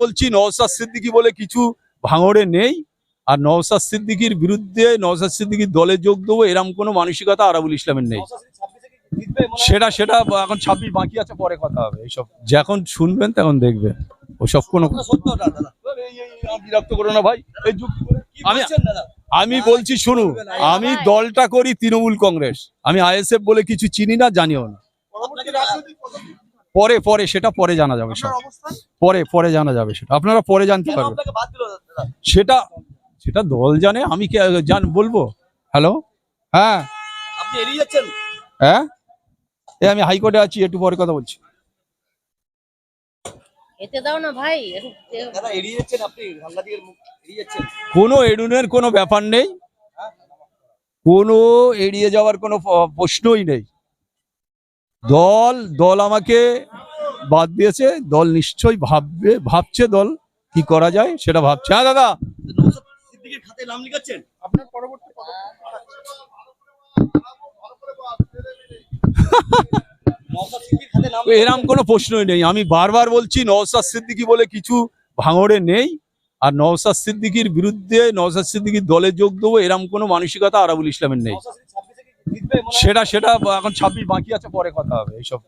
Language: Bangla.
বলছি নওসাদ সিদ্দিকি বলে কিছু ভাঙড়ে নেই। আর নওসাদ সিদ্দিকির বিরুদ্ধে নওসাদ সিদ্দিকির দলে যোগ দেবো এরম কোনো মানসিকতা আরাবুল ইসলামের নেই। সেটা সেটা এখন ছাব্বিশ বাকি আছে পরে কথা হবে। এইসব যখন শুনবেন তখন দেখবেন। ওসব কোনো বিরক্ত করো না ভাই। আমি আমি বলছি শুনু আমি দলটা করি তৃণমূল কংগ্রেস। আমি আইএসএফ বলে কিছু চিনি না জানিও না। পরে পরে সেটা পরে জানা যাবে সব। পরে পরে জানা যাবে সেটা। আপনারা পরে জানতে পারবেন। সেটা সেটা দল জানে আমি কে জান বলব? হ্যালো? হ্যাঁ। আপনি হ্যাঁ? এ আমি হাইকোর্টে আছি একটু পরে কথা বলছি। কোনো এডুনের কোনো ব্যাপার নেই। কোনো এড়িয়ে যাওয়ার কোনো প্রশ্নই নেই। দল দল আমাকে বাদ দিয়েছে দল নিশ্চয়ই ভাববে ভাবছে দল কি করা যায় সেটা ভাবছে। হ্যাঁ দাদা। এরম কোনো প্রশ্নই নেই। আমি বারবার বলছি নওসাদ সিদ্দিকি বলে কিছু ভাঙড়ে নেই। আর নওসাদ সিদ্দিকির বিরুদ্ধে নওসাদ সিদ্দিকির দলে যোগ দেবো এরম কোনো মানসিকতা আরাবুল ইসলামের নেই? সেটা সেটা এখন ছাব্বিশ বাকি আছে পরে কথা হবে এইসব।